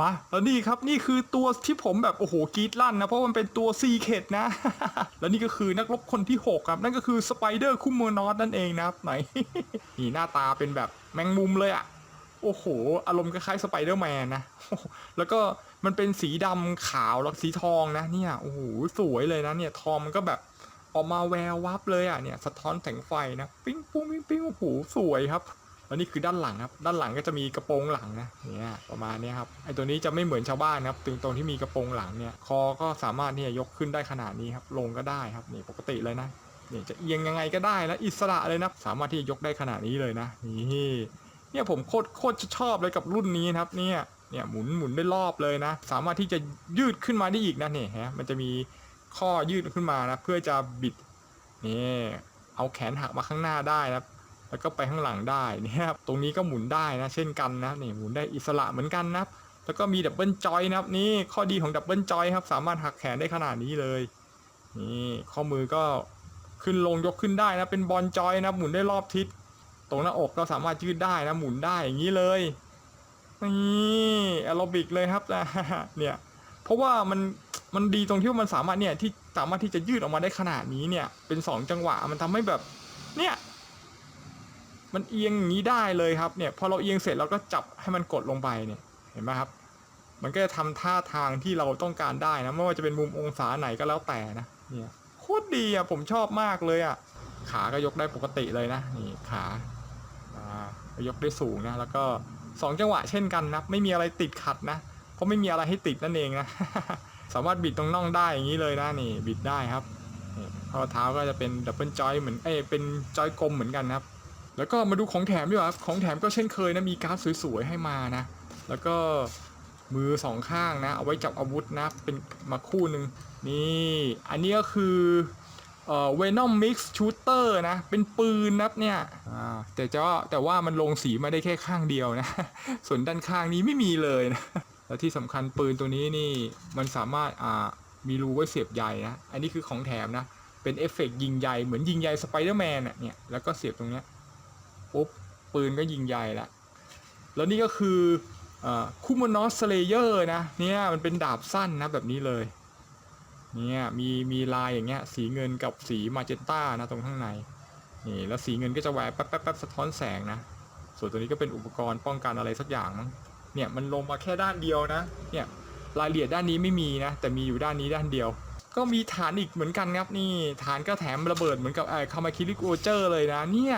มาแล้วนี่ครับนี่คือตัวที่ผมแบบโอ้โหกรีดลั่นนะเพราะมันเป็นตัวซีเคดนะ แล้วนี่ก็คือนักรบคนที่6ครับนั่นก็คือสไปเดอร์คุมเมอร์นอตนั่นเองนะครับไหนนี่หน้าตาเป็นแบบแมงมุมเลยอะโอ้โห อารมณ์คล้ายๆสไปเดอร์แมนนะ แล้วก็มันเป็นสีดำขาวแล้วสีทองนะเนี่ยโอ้โหสวยเลยนะเนี่ยทองมันก็แบบออกมาแวววับเลยอะเนี่ยสะท้อนแสงไฟนะ ปิ้งปุ้งปิ้งปิ้งโอ้โหสวยครับ แล้วนี่คือด้านหลังครับ ด้านหลังก็จะมีกระโปรงหลังนะเนี่ยประมาณนี้ครับไอตัวนี้จะไม่เหมือนชาวบ้านนะครับตรงตรงที่มีกระโปรงหลังเนี่ยคอก็สามารถเนี่ยยกขึ้นได้ขนาดนี้ครับลงก็ได้ครับนี่ปกติเลยนะนี่จะเอียงยังไงก็ได้นะอิสระเลยนะสามารถที่จะยกได้ขนาดนี้เลยนะนี่เนี่ยผมโคตรโคตรชอบเลยกับรุ่นนี้ครับเนี่ยเนี่ยหมุนหมุนได้รอบเลยนะ สามารถที่จะยืดขึ้นมาได้อีกนะเนี่ยฮะมันจะมีข้อยืดขึ้นมานะเพื่อจะบิดนี่เอาแขนหักมาข้างหน้าได้นะ แล้วก็ไปข้างหลังได้นี่ครับตรงนี้ก็หมุนได้นะเช่นกันนะนี่หมุนได้อิสระเหมือนกันนะครับแล้วก็มีดับเบิลจอยนะครับนี่ข้อดีของดับเบิลจอยครับสามารถหักแขนได้ขนาดนี้เลยนี่ข้อมือก็ขึ้นลงยกขึ้นได้นะเป็นบอลจอยนะหมุนได้รอบทิศตรงหน้าอกก็สามารถยืดได้นะหมุนได้อย่างนี้เลยนี่แอโรบิกเลยครับเนี่ยเพราะว่ามันมันดีตรงที่ว่ามันสามารถเนี่ยที่สามารถที่จะยืดออกมาได้ขนาดนี้เนี่ยเป็นสองจังหวะมันทำให้แบบเนี่ย มันเอียงอย่างนี้ได้เลยครับเนี่ยพอเราเอียงเสร็จเราก็จับให้มันกดลงไปเนี่ยเห็นไหมครับ มันก็จะทำท่าทางที่เราต้องการได้นะไม่ว่าจะเป็นมุมองศาไหนก็แล้วแต่นะเนี่ยโคตรดีอะผมชอบมากเลยอะขาก็ยกได้ปกติเลยนะนี่ขาอ่ายกได้สูงนะแล้วก็สองจังหวะเช่นกันนะไม่มีอะไรติดขัดนะเพราะไม่มีอะไรให้ติดนั่นเองนะสามารถบิดตรงน่องได้อย่างนี้เลยนะนี่บิดได้ครับนี่ข้อเท้าก็จะเป็นดับเบิลจอยเหมือนเอ้เป็นจอยกลมเหมือนกันนะครับ แล้วก็มาดูของแถมดีกว่าครับของแถมก็เช่นเคยนะมีการ์ดสวยๆให้มานะ แล้วก็มือสองข้างนะ เอาไว้จับอาวุธนะ เป็นมาคู่หนึ่งนี่ อันนี้ก็คือเอ่อ Venom Mix Shooter นะ เป็นปืนนะครับเนี่ยอ่าแต่จะว่าแต่ว่ามันลงสีมาได้แค่ข้างเดียวนะ ส่วนด้านข้างนี้ไม่มีเลยนะ แล้วที่สำคัญปืนตัวนี้นี่มันสามารถอ่ามีรูไว้เสียบใยนะ อันนี้คือของแถมนะ เป็นเอฟเฟกต์ยิงใยเหมือนยิงใยสไปเดอร์แมนเนี่ย แล้วก็เสียบตรงเนี้ย ปุ๊บปืนก็ยิงใหญ่ละแล้วนี่ก็คือคูมานอสสเลเยอร์นะเนี่ยมันเป็นดาบสั้นนะแบบนี้เลยเนี่ยมีมีลายอย่างเงี้ยสีเงินกับสีมาเจนต้านะตรงข้างในนี่แล้วสีเงินก็จะแวบแป๊บแป๊บแป๊บสะท้อนแสงนะส่วนตัวนี้ก็เป็นอุปกรณ์ป้องกันอะไรสักอย่างมั้งเนี่ยมันลงมาแค่ด้านเดียวนะเนี่ยรายละเอียดด้านนี้ไม่มีนะแต่มีอยู่ด้านนี้ด้านเดียว ก็มีฐานอีกเหมือนกันครับนี่ฐานก็แถมระเบิดเหมือนกับไอ้คามาคิริโกเจอร์เลยนะเนี่ย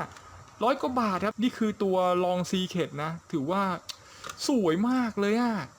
ร้อยกว่าบาทครับ นี่คือตัวลองซีเคดนะ ถือว่าสวยมากเลยอะ